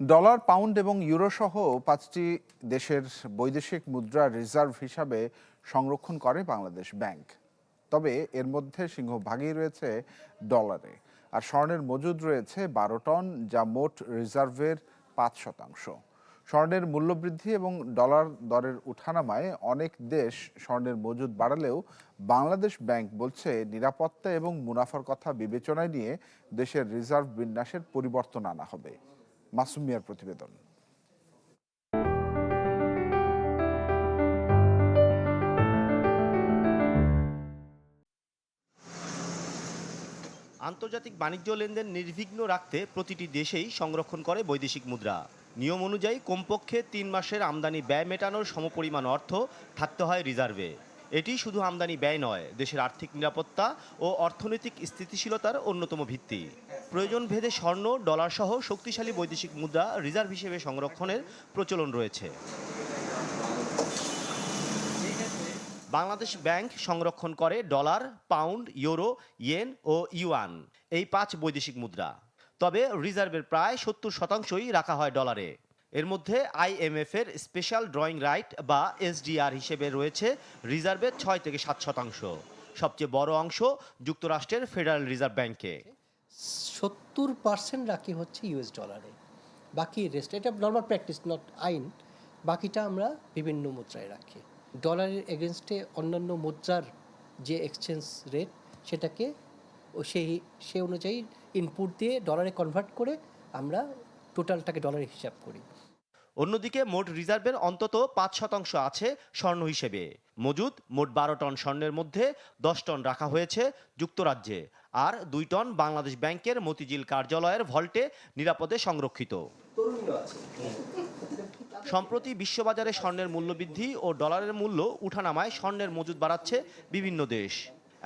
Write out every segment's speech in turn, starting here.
Dollar, pound এবং euro সহ পাঁচটি দেশের বৈদেশিক মুদ্রা রিজার্ভ হিসাবে সংরক্ষণ করে বাংলাদেশ ব্যাংক। তবে এর মধ্যে সিংহভাগই রয়েছে ডলারে আর স্বর্ণের মজুদ রয়েছে বারো টন, যা মোট রিজার্ভের পাঁচ শতাংশ। স্বর্ণের মূল্যবৃদ্ধি এবং ডলার দরের উঠানামায় অনেক দেশ স্বর্ণের মজুদ বাড়ালেও বাংলাদেশ ব্যাংক বলছে নিরাপত্তা এবং মুনাফার কথা বিবেচনায় নিয়ে দেশের রিজার্ভ বিন্যাসের পরিবর্তন আনা হবে। মাসুম মিয়ার প্রতিবেদন। আন্তর্জাতিক বাণিজ্য লেনদেন নির্বিঘ্ন রাখতে প্রতিটি দেশেই সংরক্ষণ করে বৈদেশিক মুদ্রা। নিয়ম অনুযায়ী কমপক্ষে তিন মাসের আমদানি ব্যয় মেটানোর সমপরিমাণ অর্থ থাকতে হয় রিজার্ভে। এটি শুধু আমদানি ব্যয় নয়, দেশের আর্থিক নিরাপত্তা ও অর্থনৈতিক স্থিতিশীলতার অন্যতম ভিত্তি। প্রয়োজন ভেদে স্বর্ণ, ডলার সহ শক্তিশালী বৈদেশিক মুদ্রা রিজার্ভ হিসেবে সংরক্ষণের প্রচলন রয়েছে। বাংলাদেশ ব্যাংক সংরক্ষণ করে ডলার, পাউন্ড, ইউরো, ইয়েন ও ইউয়ান, এই পাঁচ বৈদেশিক মুদ্রা। তবে রিজার্ভের প্রায় সত্তর শতাংশই রাখা হয় ডলারে। এর মধ্যে আইএমএফ এর স্পেশাল ড্রয়িং রাইট বা এসডিআর হিসেবে রয়েছে রিজার্ভের ছয় থেকে সাত শতাংশ। সবচেয়ে বড় অংশ যুক্তরাষ্ট্রের ফেডারেল রিজার্ভ ব্যাংকে সত্তর পার্সেন্ট রাখি হচ্ছে ইউএস ডলারে বাকি রেস্ট এটা নর্মাল প্র্যাকটিস নট আইন। বাকিটা আমরা বিভিন্ন মুদ্রায় রাখি। ডলারের এগেনস্টে অন্যান্য মুদ্রার যে এক্সচেঞ্জ রেট সেটাকে সেই, সে অনুযায়ী ইনপুট দিয়ে ডলারে কনভার্ট করে আমরা টোটালটাকে ডলারে হিসাব করি। অন্যদিকে মোট রিজার্ভের অন্তত পাঁচ শতাংশ আছে স্বর্ণ হিসেবে। মজুদ মোট বারো টন স্বর্ণের মধ্যে দশ টন রাখা হয়েছে যুক্তরাজ্যে আর দুই টন বাংলাদেশ ব্যাংকের মতিঝিল কার্যালয়ের ভল্টে নিরাপদে সংরক্ষিত। সম্প্রতি বিশ্ববাজারে স্বর্ণের মূল্যবৃদ্ধি ও ডলারের মূল্য উঠানামায় স্বর্ণের মজুদ বাড়াচ্ছে বিভিন্ন দেশ।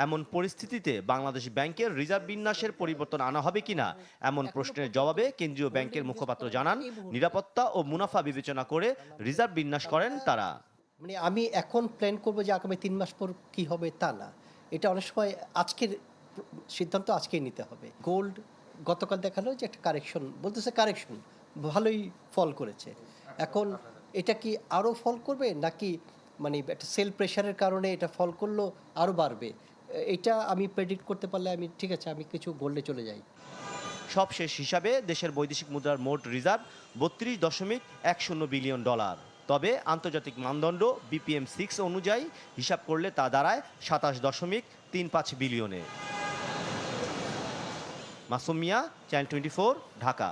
এমন পরিস্থিতিতে বাংলাদেশ ব্যাংকের রিজার্ভ বিন্যাসের পরিবর্তন আনা হবে কিনা? এমন প্রশ্নের জবাবে কেন্দ্রীয় ব্যাংকের মুখপাত্র জানান নিরাপত্তা ও মুনাফা বিবেচনা করে রিজার্ভ বিন্যাস করেন তারা। মানে আমি এখন প্ল্যান করব যে আগামী তিন মাস পর কি হবে তা না। এটা অনেক সময় আজকের সিদ্ধান্ত আজকেই নিতে হবে। গোল্ড গতকাল দেখাল যে একটা কারেকশন বলতেছে কারেকশন ভালোই ফল করেছে। এখন এটা কি আরও ফল করবে নাকি মানে একটা সেল প্রেশারের কারণে এটা ফল করল আরও বাড়বে? এটা আমি প্রেডিক্ট করতে পারলে আমি, ঠিক আছে, আমি কিছু গোল্ডে চলে যাই। সবশেষ হিসাবে দেশের বৈদেশিক মুদ্রার মোট রিজার্ভ বত্রিশ দশমিক এক শূন্য বিলিয়ন ডলার তবে আন্তর্জাতিক মানদণ্ড বিপিএম সিক্স অনুযায়ী হিসাব করলে তা দাঁড়ায় সাতাশ দশমিক তিন পাঁচ বিলিয়নে মাসুমিয়া চ্যানেল টোয়েন্টি ঢাকা।